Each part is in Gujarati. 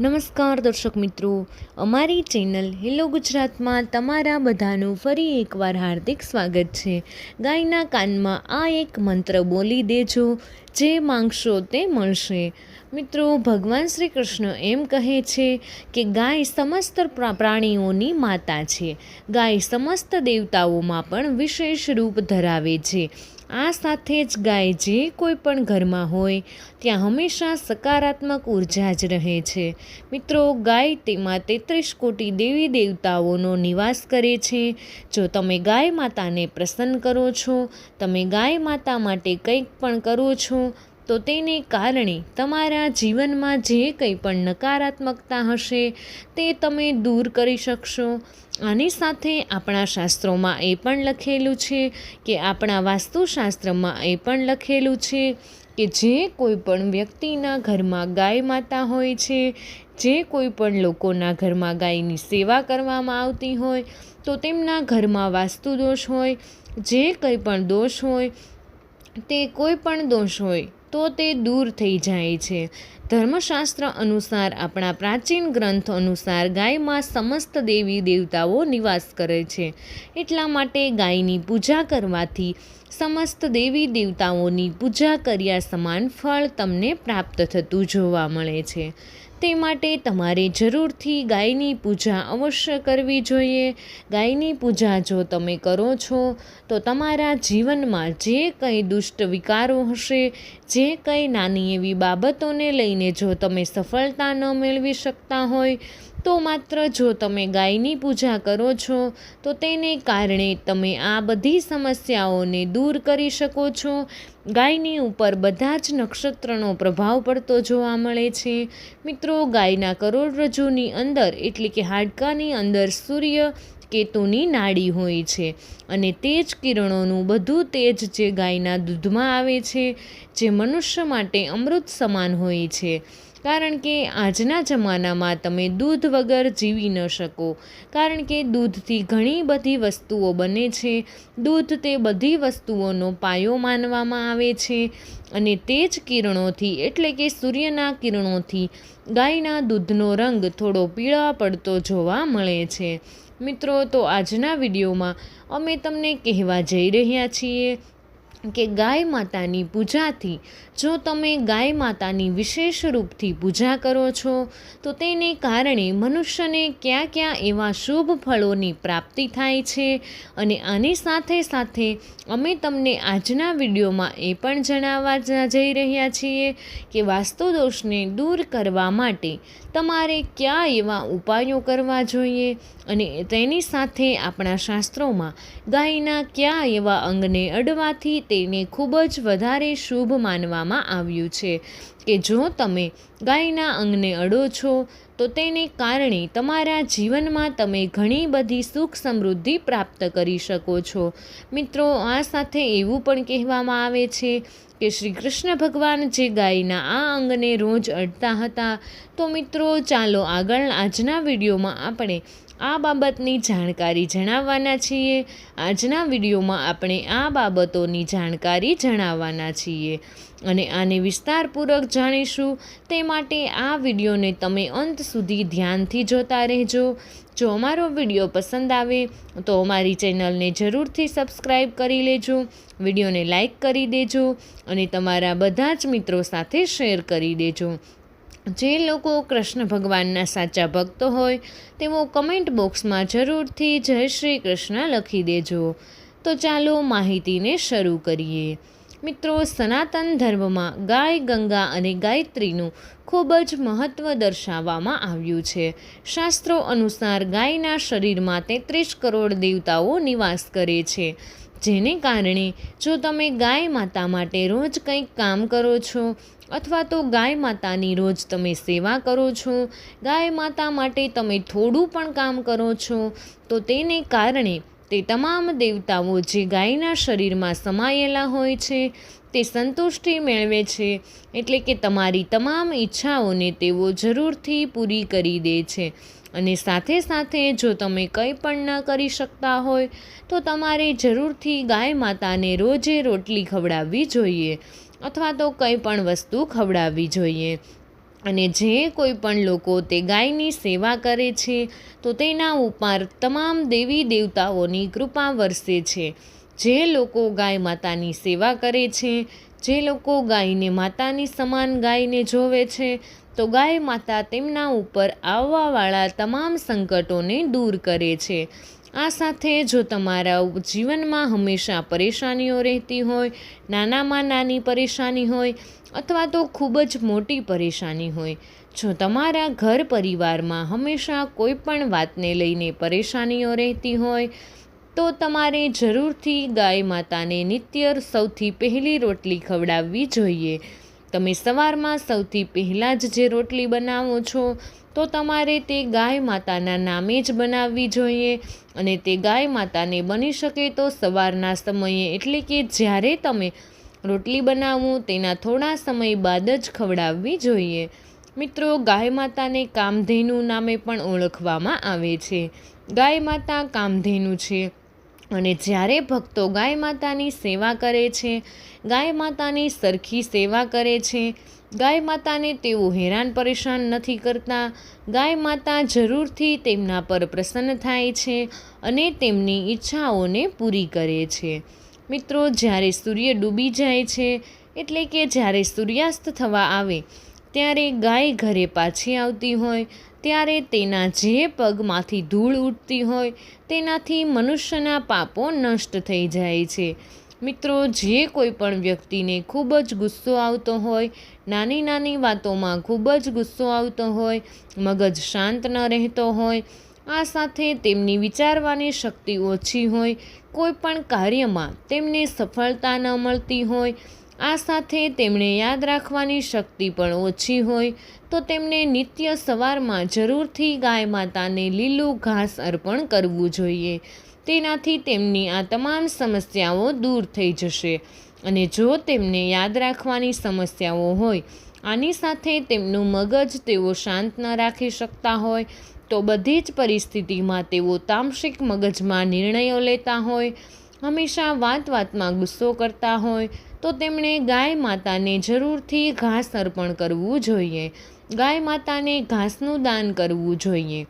નમસ્કાર દર્શક મિત્રો, અમારી ચેનલ હેલો ગુજરાતમાં તમારા બધાનું ફરી એકવાર હાર્દિક સ્વાગત છે. ગાયના કાનમાં આ એક મંત્ર બોલી દેજો, જે માંગશો તે મળશે. મિત્રો, ભગવાન શ્રી કૃષ્ણ એમ કહે છે કે ગાય સમસ્ત પ્રાણીઓની માતા છે. ગાય સમસ્ત દેવતાઓમાં પણ વિશેષ રૂપ ધરાવે છે. આ સાથે જ ગાય જે કોઈ પણ ઘરમાં હોય, ત્યાં હંમેશા સકારાત્મક ઊર્જા જ રહે છે. મિત્રો, ગાય તેમાં તેત્રીસ કોટી દેવી દેવતાઓનો નિવાસ કરે છે. જો તમે ગાય માતાને પ્રસન્ન કરો છો, તમે ગાય માતા માટે કંઈક પણ કરો છો, તો તેને કારણે તમારા જીવનમાં જે કંઈ પણ નકારાત્મકતા હશે, તે તમે દૂર કરી શકશો. આની સાથે આપણા શાસ્ત્રોમાં એ પણ લખેલું છે કે આપણા વાસ્તુશાસ્ત્રમાં એ પણ લખેલું છે કે જે કોઈ પણ વ્યક્તિના ઘરમાં ગાય માતા હોય છે, જે કોઈ પણ લોકોના ઘરમાં ગાયની સેવા કરવામાં આવતી હોય, તો તેમના ઘરમાં વાસ્તુ દોષ હોય, જે કંઈ પણ દોષ હોય, તે કોઈ પણ દોષ હોય તો તે દૂર થઈ જાય છે. ધર્મશાસ્ત્ર અનુસાર આપણા પ્રાચીન ગ્રંથ અનુસાર ગાયમાં સમસ્ત દેવી દેવતાઓ નિવાસ કરે છે. એટલા માટે ગાયની પૂજા કરવાથી સમસ્ત દેવી દેવતાઓની પૂજા કર્યા સમાન ફળ તમને પ્રાપ્ત થતું જોવા મળે છે. તે માટે તમારે જરૂરથી ગાયની પૂજા અવશ્ય કરવી જોઈએ. ગાયની પૂજા જો તમે કરો છો, તો તમારા જીવનમાં જે કંઈ દુષ્ટ વિકારો હશે, જે કંઈ નાની એવી બાબતોને લઈને જો તમે સફળતા ન મેળવી શકતા હોય તો માત્ર જો તમે ગાયની પૂજા કરો છો, તો તેને કારણે તમે આ બધી સમસ્યાઓને દૂર કરી શકો છો. ગાયની ઉપર બધા જ નક્ષત્રનો પ્રભાવ પડતો જોવા મળે છે. મિત્રો, ગાયના કરોડરજ્જુની અંદર, એટલે કે હાડકાની અંદર સૂર્ય, કેતુની નાડી હોય છે અને તેજ કિરણોનું બધું તેજ જે ગાયના દૂધમાં આવે છે, જે મનુષ્ય માટે અમૃત સમાન હોય છે. કારણ કે આજના જમાનામાં તમે દૂધ વગર જીવી ન શકો. કારણ કે દૂધથી ઘણી બધી વસ્તુઓ બને છે. દૂધ તે બધી વસ્તુઓનો પાયો માનવામાં આવે છે અને તે જ કિરણોથી એટલે કે સૂર્યના કિરણોથી ગાયના દૂધનો રંગ થોડો પીળા પડતો જોવા મળે છે. મિત્રો, તો આજના વિડીયોમાં અમે તમને કહેવા જઈ રહ્યા છીએ કે ગાય માતાની પૂજાથી જો તમે ગાય માતાની વિશેષ રૂપથી પૂજા કરો છો, તો તેને કારણે મનુષ્યને ક્યાં ક્યાં એવા શુભ ફળોની પ્રાપ્તિ થાય છે અને આની સાથે સાથે અમે તમને આજના વિડીયોમાં એ પણ જણાવવા જઈ રહ્યા છીએ કે વાસ્તુ દોષને દૂર કરવા માટે તમારે કયા એવા ઉપાયો કરવા જોઈએ અને તેની સાથે આપણા શાસ્ત્રોમાં ગાયના કયા એવા અંગને અડવાથી તેને ખૂબ જ વધારે શુભ માનવામાં આવ્યું છે. કે જો તમે ગાયના અંગને અડો છો, તો તેને કારણે તમારા જીવનમાં તમે ઘણી બધી સુખ સમૃદ્ધિ પ્રાપ્ત કરી શકો છો. મિત્રો, આ સાથે એવું પણ કહેવામાં આવે છે કે શ્રી કૃષ્ણ ભગવાન જે ગાયના આ અંગને રોજ અડતા હતા, તો મિત્રો, ચાલો આગળ આજના વિડીયોમાં આપણે આ બાબતની જાણકારી જણાવવાના છીએ. આજના વિડીયોમાં આપણે આ બાબતોની જાણકારી જણાવવાના છીએ અને આને વિસ્તારપૂર્વક જાણીશું. તે માટે આ વિડીયોને તમે અંત સુધી ધ્યાનથી જોતા રહેજો. જો અમારો વીડિયો પસંદ આવે, તો અમારી ચેનલને જરૂરથી સબસ્ક્રાઈબ કરી લેજો, વિડીયોને લાઈક કરી દેજો અને તમારા બધા જ મિત્રો સાથે શેર કરી દેજો. જે લોકો કૃષ્ણ ભગવાનના સાચા ભક્તો હોય, તેઓ કમેન્ટ બોક્સમાં જરૂરથી જય શ્રી કૃષ્ણ લખી દેજો. તો ચાલો માહિતીને શરૂ કરીએ. મિત્રો, સનાતન ધર્મમાં ગાય, ગંગા અને ગાયત્રીનું ખૂબ જ મહત્ત્વ દર્શાવવામાં આવ્યું છે. શાસ્ત્રો અનુસાર ગાયના શરીરમાં તેત્રીસ કરોડ દેવતાઓ નિવાસ કરે છે. જેને કારણે જો તમે ગાય માતા માટે રોજ કંઈક કામ કરો છો અથવા તો ગાય માતાની રોજ તમે સેવા કરો છો, ગાય માતા માટે તમે થોડું પણ કામ કરો છો, તો તેને કારણે તે તમામ દેવતાઓ જે ગાયના શરીરમાં સમાયેલા હોય છે, તે સંતુષ્ટિ મેળવે છે, એટલે કે તમારી તમામ ઈચ્છાઓને તેઓ જરૂરથી પૂરી કરી દે છે. અને સાથે સાથે જો તમે કંઈ પણ ન કરી શકતા હોય, તો તમારે જરૂરથી ગાય માતાને રોજે રોટલી ખવડાવવી જોઈએ. અથવા તો કંઈ પણ વસ્તુ ખવડાવવી જોઈએ. અને જે કોઈ પણ લોકો તે ગાયની સેવા કરે છે, તો તેના ઉપર તમામ દેવી દેવતાઓની કૃપા વરસે છે. જે લોકો ગાય માતાની સેવા કરે છે, જે લોકો ગાયને માતાની સમાન ગાયને જોવે છે, તો ગાય માતા તેમના ઉપર આવવાવાળા તમામ સંકટોને દૂર કરે છે. આ સાથે જો તમારા જીવનમાં હંમેશા પરેશાનીઓ રહેતી હોય, નાનામાં નાની પરેશાની હોય, અથવા તો ખૂબ જ મોટી પરેશાની હોય, જો તમારા ઘર પરિવારમાં હંમેશા કોઈ પણ વાતને લઈને પરેશાનીઓ રહેતી હોય, તો તમારે જરૂરથી ગાય માતાને નિત્ય સૌથી પહેલી રોટલી ખવડાવવી જોઈએ. તમે સવારમાં સૌથી પહેલાં જ જે રોટલી બનાવો છો, તો તમારે તે ગાય માતાના નામે જ બનાવવી જોઈએ. અને તે ગાય માતાને બની શકે તો સવારના સમયે, એટલે કે જ્યારે તમે રોટલી બનાવો, તેના થોડા સમય બાદ જ ખવડાવવી જોઈએ. મિત્રો, ગાય માતાને કામધેનુ નામે પણ ઓળખવામાં આવે છે. ગાય માતા કામધેનુ છે. અને જ્યારે ભક્તો ગાય માતાની સેવા કરે છે, ગાય માતાની સરખી સેવા કરે છે, ગાય માતાને તેઓ હેરાન પરેશાન નથી કરતા, ગાય માતા જરૂરથી તેમના પર પ્રસન્ન થાય છે અને તેમની ઈચ્છાઓને પૂરી કરે છે. મિત્રો, જ્યારે સૂર્ય ડૂબી જાય છે, એટલે કે જ્યારે સૂર્યાસ્ત થવા આવે ત્યારે ગાય ઘરે પાછી આવતી હોય, ત્યારે તેના જે પગમાંથી ધૂળ ઉઠતી હોય, તેનાથી મનુષ્યના પાપો નષ્ટ થઈ જાય છે. મિત્રો, જે કોઈ પણ વ્યક્તિને ખૂબ જ ગુસ્સો આવતો હોય, નાની નાની વાતોમાં ખૂબ જ ગુસ્સો આવતો હોય, મગજ શાંત ન રહેતો હોય, આ સાથે તેમની વિચારવાની શક્તિ ઓછી હોય, કોઈ પણ કાર્યમાં તેમને સફળતા ન મળતી હોય આ સાથે તેમણે યાદ રાખવાની શક્તિ પણ ઓછી હોય તો તેમને નિત્ય સવારમાં જરૂરથી ગાય માતાને લીલું ઘાસ અર્પણ કરવું જોઈએ. તેનાથી તેમની આ તમામ સમસ્યાઓ દૂર થઈ જશે અને જો તેમને યાદ રાખવાની સમસ્યાઓ હોય, આની સાથે તેમનું મગજ તેઓ શાંત ન રાખી શકતા હોય, તો બધી જ પરિસ્થિતિમાં તેઓ તામસિક મગજમાં નિર્ણયો લેતા હોય, હંમેશા વાત વાતમાં ગુસ્સો કરતા હોય તો તેમણે ગાય માતાને જરૂરથી ઘાસ અર્પણ કરવું જોઈએ. ગાય માતાને ઘાસનું દાન કરવું જોઈએ.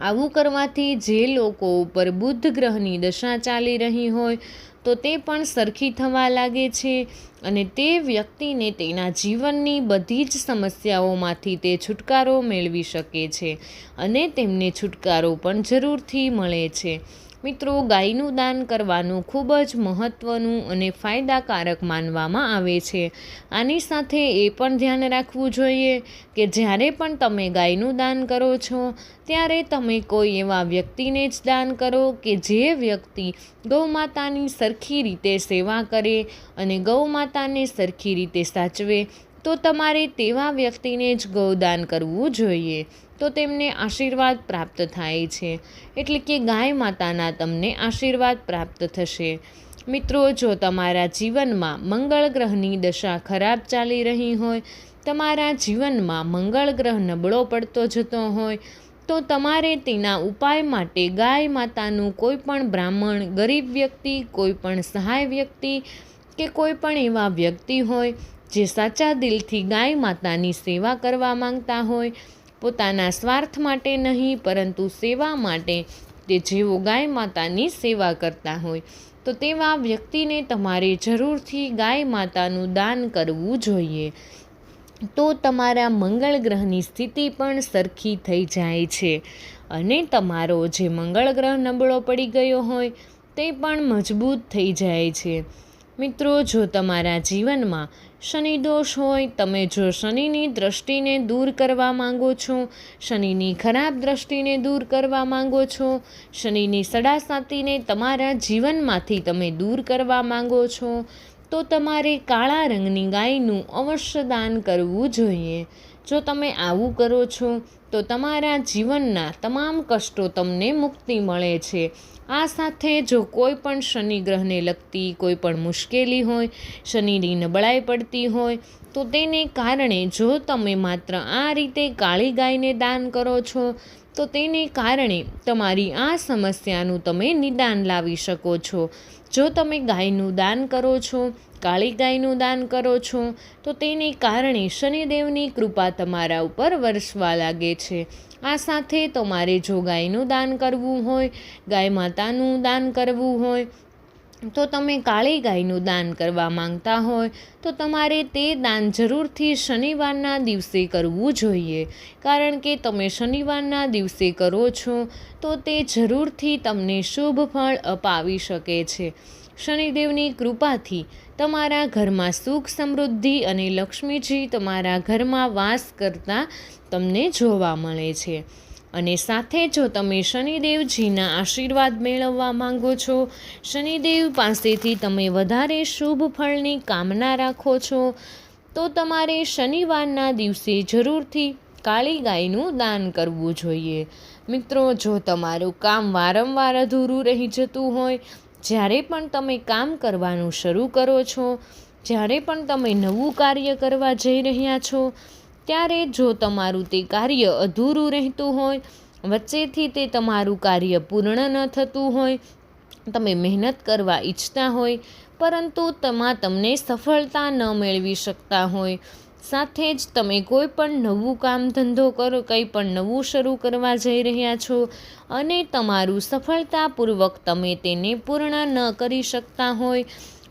આવું કરવાથી જે લોકો ઉપર બુદ્ધ ગ્રહની દશા ચાલી રહી હોય, તો તે પણ સરખી થવા લાગે છે અને તે વ્યક્તિને તેના જીવનની બધી જ સમસ્યાઓમાંથી તે છુટકારો મેળવી શકે છે અને તેમને છુટકારો પણ જરૂરથી મળે છે. મિત્રો, ગાયનું દાન કરવાનું ખૂબ જ મહત્ત્વનું અને ફાયદાકારક માનવામાં આવે છે. આની સાથે એ પણ ધ્યાન રાખવું જોઈએ કે જ્યારે પણ તમે ગાયનું દાન કરો છો, ત્યારે તમે કોઈ એવા વ્યક્તિને જ દાન કરો કે જે વ્યક્તિ ગૌમાતાની સરખી રીતે સેવા કરે અને ગૌમાતાને સરખી રીતે સાચવે. તો તમારે તેવા વ્યક્તિને જ ગૌદાન કરવું જોઈએ. તો તેમને આશીર્વાદ પ્રાપ્ત થાય છે. એટલે કે ગાય માતાના તમને આશીર્વાદ પ્રાપ્ત થશે. મિત્રો, જો તમારા જીવનમાં મંગળ ગ્રહની દશા ખરાબ ચાલી રહી હોય, તમારા જીવનમાં મંગળ ગ્રહ નબળો પડતો જતો હોય, તો તમારે તેના ઉપાય માટે ગાય માતાનું કોઈ પણ બ્રાહ્મણ, ગરીબ વ્યક્તિ, કોઈ પણ સહાય વ્યક્તિ કે કોઈ પણ એવા વ્યક્તિ હોય જે સાચા દિલથી ગાય માતાની સેવા કરવા માંગતા હોય, પોતાના સ્વાર્થ માટે નહીં, પરંતુ સેવા માટે તે જેઓ ગાય માતાની સેવા કરતા હોય, તો તેવા વ્યક્તિને તમારે જરૂરથી ગાય માતાનું દાન કરવું જોઈએ. તો તમારા મંગળ ગ્રહની સ્થિતિ પણ સરખી થઈ જાય છે. અને તમારો જે મંગળ ગ્રહ નબળો પડી ગયો હોય, તે પણ મજબૂત થઈ જાય છે. મિત્રો, જો તમારા જીવનમાં શનિ દોષ હોય, તમે જો શનિની દ્રષ્ટિને દૂર કરવા માંગો છો, શનિની ખરાબ દ્રષ્ટિને દૂર કરવા માંગો છો, શનિની સડાસાતીને તમારા જીવનમાંથી તમે દૂર કરવા માંગો છો, તો તમારે કાળા રંગની ગાયનું અવશ્ય દાન કરવું જોઈએ. જો તમે આવું કરો છો, તો તમારા જીવનના તમામ કષ્ટો તમને મુક્તિ મળે છે. આ સાથે જો કોઈ પણ શનિ ગ્રહને લગતી કોઈ પણ મુશ્કેલી હોય, શનિની નબળાઈ પડતી હોય, તો તેને કારણે જો તમે માત્ર આ રીતે કાળી ગાયને દાન કરો છો, તો તેને કારણે તમારી આ સમસ્યાનું તમે નિદાન લાવી શકો છો. જો તમે ગાયનું દાન કરો છો, કાળી ગાયનું દાન કરો છો, તો તેને કારણે શનિદેવની કૃપા તમારા ઉપર વરસવા લાગે છે. આ સાથે તમારે જો ગાયનું દાન કરવું હોય, ગાય માતાનું દાન કરવું હોય, તો તમે કાળી ગાયનું દાન કરવા માંગતા હોય, તો તમારે તે દાન જરૂરથી શનિવારના દિવસે કરવું જોઈએ. કારણ કે તમે શનિવારના દિવસે કરો છો, તો તે જરૂરથી તમને શુભ ફળ અપાવી શકે છે. શનિદેવની કૃપાથી તમારા ઘરમાં સુખ સમૃદ્ધિ અને લક્ષ્મીજી તમારા ઘરમાં વાસ કરતા તમને જોવા મળે છે. અને સાથે જો તમે શનિદેવજીના આશીર્વાદ મેળવવા માંગો છો, શનિદેવ પાસેથી તમે વધારે શુભ ફળની કામના રાખો છો, તો તમારે શનિવારના દિવસે જરૂરથી કાળી ગાયનું દાન કરવું જોઈએ. મિત્રો, જો તમારું કામ વારંવાર અધૂરું રહી જતું હોય જ્યારે પણ તમે કામ કરવાનું શરૂ કરો છો, જ્યારે પણ તમે નવું કાર્ય કરવા જઈ રહ્યા છો, ત્યારે જો તમારું તે કાર્ય અધૂરું રહેતું હોય, વચ્ચેથી તે તમારું કાર્ય પૂર્ણ ન થતું હોય, તમે મહેનત કરવા ઈચ્છતા હોય, પરંતુ તેમાં, તમને સફળતા ન મેળવી શકતા હોય સાથે જ તમે કોઈ પણ નવું કામ ધંધો કરો, કંઈ પણ નવું શરૂ કરવા જઈ રહ્યા છો અને તમારું સફળતાપૂર્વક તમે તેને પૂર્ણ ન કરી શકતા હોય,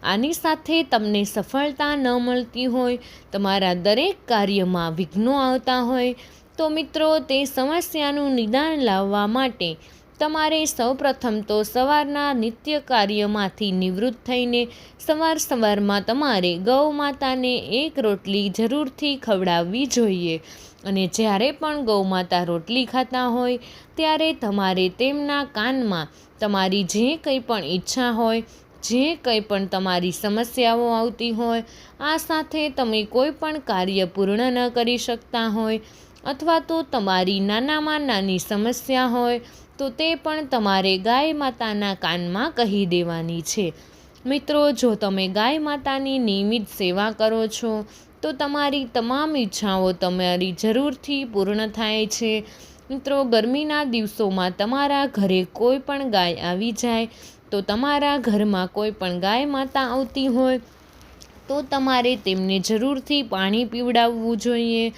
આની સાથે તમને સફળતા ન મળતી હોય, તમારા દરેક કાર્યમાં વિઘ્નો આવતા હોય, તો મિત્રો તે સમસ્યાનું નિદાન લાવવા માટે તમારે સૌપ્રથમ તો સવારના નિત્ય કાર્યમાંથી નિવૃત્ત થઈને સવાર સવારમાં તમારે ગૌ માતાને એક રોટલી જરૂરથી ખવડાવવી જોઈએ. અને જ્યારે પણ ગૌ માતા રોટલી ખાતા હોય, ત્યારે તમારે તેમના કાનમાં તમારી જે કંઈ પણ ઈચ્છા હોય, જે કંઈ પણ તમારી સમસ્યાઓ આવતી હોય, આ સાથે તમે કોઈ પણ કાર્ય પૂર્ણ ન કરી શકતા હોય, અથવા તો તમારી નાનામાં નાની સમસ્યા હોય તો તે પણ તમારે ગાય માતાના કાનમાં કહી દેવાની છે. મિત્રો, જો તમે ગાય માતાની નિયમિત સેવા કરો છો, તો તમારી તમામ ઈચ્છાઓ તમારી જરૂરથી પૂર્ણ થાય છે. મિત્રો, ગરમીના દિવસોમાં તમારા ઘરે કોઈ પણ ગાય આવી જાય, તો તમારા ઘરમાં કોઈ પણ ગાય માતા આવતી હોય, તો તમારે તેમને જરૂરથી પાણી પીવડાવવું જોઈએ.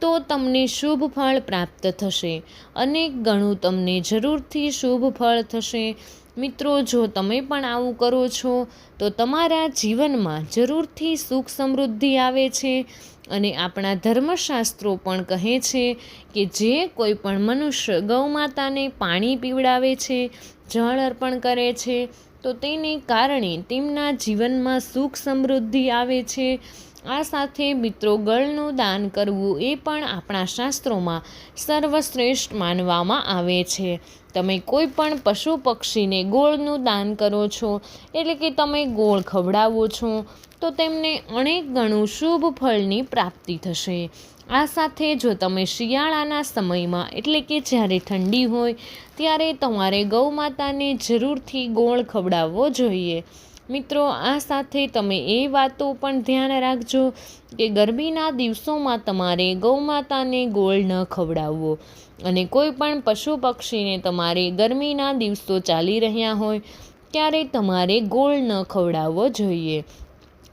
તો તમને શુભ ફળ પ્રાપ્ત થશે અનેક ગણું તમને જરૂરથી શુભ ફળ થશે. મિત્રો, જો તમે પણ આવું કરો છો, તો તમારા જીવનમાં જરૂરથી સુખ સમૃદ્ધિ આવે છે અને આપણા ધર્મશાસ્ત્રો પણ કહે છે કે જે કોઈ પણ મનુષ્ય ગૌમાતાને પાણી પીવડાવે છે, જળ અર્પણ કરે છે, તો તેને કારણે તેમના જીવનમાં સુખ સમૃદ્ધિ આવે છે આ સાથે મિત્રો ગળનું દાન કરવું એ પણ આપણા શાસ્ત્રોમાં સર્વશ્રેષ્ઠ માનવામાં આવે છે. તમે કોઈ પણ પશુ પક્ષીને ગોળનું દાન કરો છો, એટલે કે તમે ગોળ ખવડાવો છો, તો તેમને અનેક ગણું શુભ ફળની પ્રાપ્તિ થશે. આ સાથે જો તમે શિયાળાના સમયમાં, એટલે કે જ્યારે ઠંડી હોય, ત્યારે તમારે ગૌ માતાને જરૂરથી ગોળ ખવડાવવો જોઈએ. મિત્રો, આ સાથે તમે એ વાતો પણ ધ્યાન રાખજો કે ગરમીના દિવસોમાં તમારે ગૌમાતાને ગોળ ન ખવડાવવો. અને કોઈ પણ પશુ પક્ષીને તમારે ગરમીના દિવસો ચાલી રહ્યા હોય, ત્યારે તમારે ગોળ ન ખવડાવવો જોઈએ.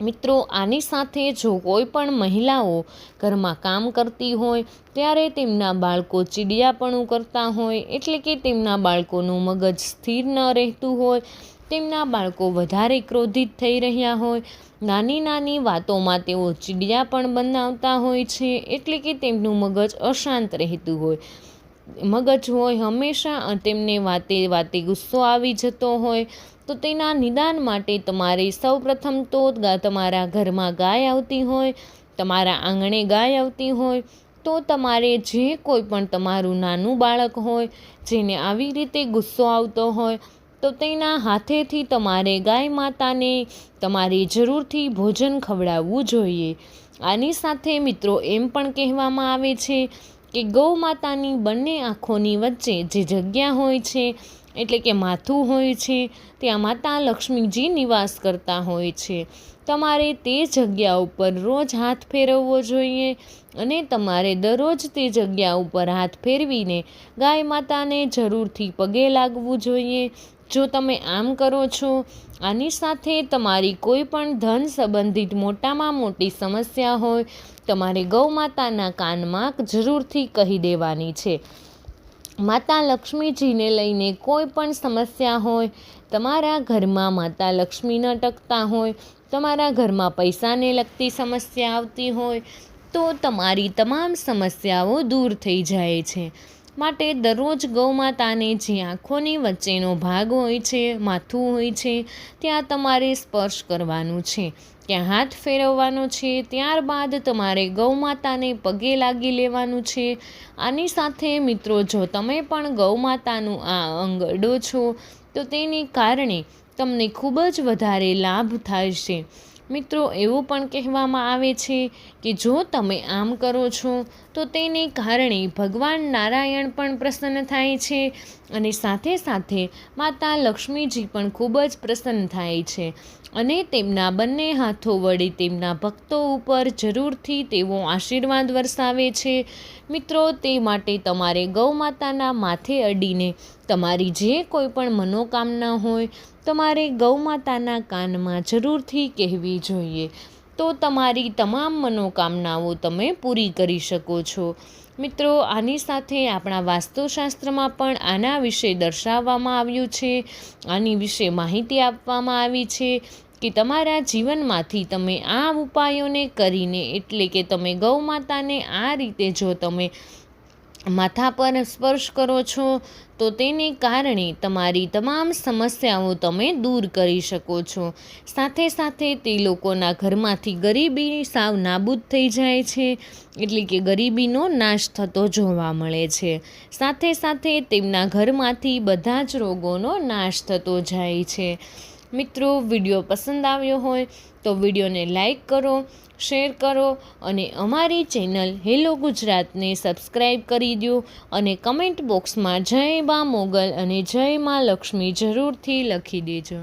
મિત્રો, આની સાથે જો કોઈ પણ મહિલાઓ ઘરમાં કામ કરતી હોય, ત્યારે તેમના બાળકો ચીડિયાપણું કરતા હોય, એટલે કે તેમના બાળકોનું મગજ સ્થિર ન રહેતું હોય તેમના બાળકો વધારે ક્રોધિત થઈ રહ્યા હોય, નાની નાની વાતોમાં તેઓ ચીડિયા પણ બનાવતા હોય છે, એટલે કે તેમનું મગજ અશાંત રહેતું હોય. મગજ હોય હંમેશા તેમને વાતે વાતે ગુસ્સો આવી જતો હોય, તો તેના નિદાન માટે તમારે સૌપ્રથમ તો તમારા ઘરમાં ગાય આવતી હોય, તમારા આંગણે ગાય આવતી હોય, તો તમારે જે કોઈ પણ તમારું નાનું બાળક હોય, જેને આવી રીતે ગુસ્સો આવતો હોય તો તેના હાથેથી તમારે ગાય માતાને તમારે જરૂરથી ભોજન ખવડાવવું જોઈએ. આની સાથે મિત્રો એમ પણ કહેવામાં આવે છે કે ગૌ માતાની બંને આંખોની વચ્ચે જે જગ્યા હોય છે, એટલે કે માથું હોય છે, ત્યાં માતા લક્ષ્મીજી નિવાસ કરતા હોય છે. તમારે તે જગ્યા ઉપર રોજ હાથ ફેરવવો જોઈએ અને તમારે દરરોજ તે જગ્યા ઉપર હાથ ફેરવીને ગાય માતાને જરૂરથી પગે લાગવું જોઈએ. જો તમે આમ કરો છો, આની સાથે તમારી કોઈ પણ ધન સંબંધિત મોટામાં મોટી સમસ્યા હોય, તમારે ગૌ માતાના કાનમાં જરૂરથી કહી દેવાની છે. માતા લક્ષ્મીજીને લઈને કોઈ પણ સમસ્યા હોય, તમારા ઘરમાં માતા લક્ષ્મી ન ટકતા હોય, તમારા ઘરમાં પૈસાને લગતી સમસ્યા આવતી હોય, તો તમારી તમામ સમસ્યાઓ દૂર થઈ જાય છે. માટે દરરોજ ગૌમાતાને જે આંખોની વચ્ચેનો ભાગ હોય છે, માથું હોય છે, ત્યાં તમારે સ્પર્શ કરવાનું છે. ત્યાં હાથ ફેરવવાનો છે, ત્યારબાદ તમારે ગૌમાતાને પગે લાગી લેવાનું છે. આની સાથે મિત્રો, જો તમે પણ ગૌમાતાનું આ અંગ અડો છો, તો તેને કારણે તમને ખૂબ જ વધારે લાભ થાય છે. મિત્રો, એવું પણ કહેવામાં આવે છે કે જો તમે આમ કરો છો, તો તેને કારણે ભગવાન નારાયણ પણ પ્રસન્ન થાય છે અને સાથે સાથે માતા લક્ષ્મીજી પણ ખૂબ જ પ્રસન્ન થાય છે. અને તેમના બંને હાથો વડે તેમના ભક્તો ઉપર જરૂરથી તેઓ આશીર્વાદ વરસાવે છે. મિત્રો, તે માટે તમારે ગૌ માતાના માથે અડીને તમારી જે કોઈ પણ મનોકામના હોય, તમારે ગૌ માતાના કાનમાં જરૂરથી કહેવી જોઈએ. તો તમારી તમામ મનોકામનાઓ તમે પૂરી કરી શકો છો. મિત્રો, આની સાથે આપણા વાસ્તુશાસ્ત્રમાં પણ આના વિશે દર્શાવવામાં આવ્યું છે. આની વિશે માહિતી આપવામાં આવી છે. કે તમારા જીવનમાંથી તમે આ ઉપાયોને કરીને, એટલે કે તમે ગૌ માતાને આ રીતે જો તમે માથા પર સ્પર્શ કરો છો, તો તેને કારણે તમારી તમામ સમસ્યાઓ તમે દૂર કરી શકો છો. સાથે સાથે તે લોકોના ઘરમાંથી ગરીબી સાવ નાબૂદ થઈ જાય છે, એટલે કે ગરીબીનો નાશ થતો જોવા મળે છે. સાથે સાથે તેમના ઘરમાંથી બધા જ રોગોનો નાશ થતો જાય છે. મિત્રો, વીડિયો પસંદ આવ્યો હોય તો વિડીયોને લાઈક કરો, શેર કરો અને અમારી ચેનલ હેલો ગુજરાતને સબસ્ક્રાઈબ કરી દો અને કમેન્ટ બોક્સમાં જય બા મોગલ અને જય મા લક્ષ્મી જરૂરથી લખી દેજો.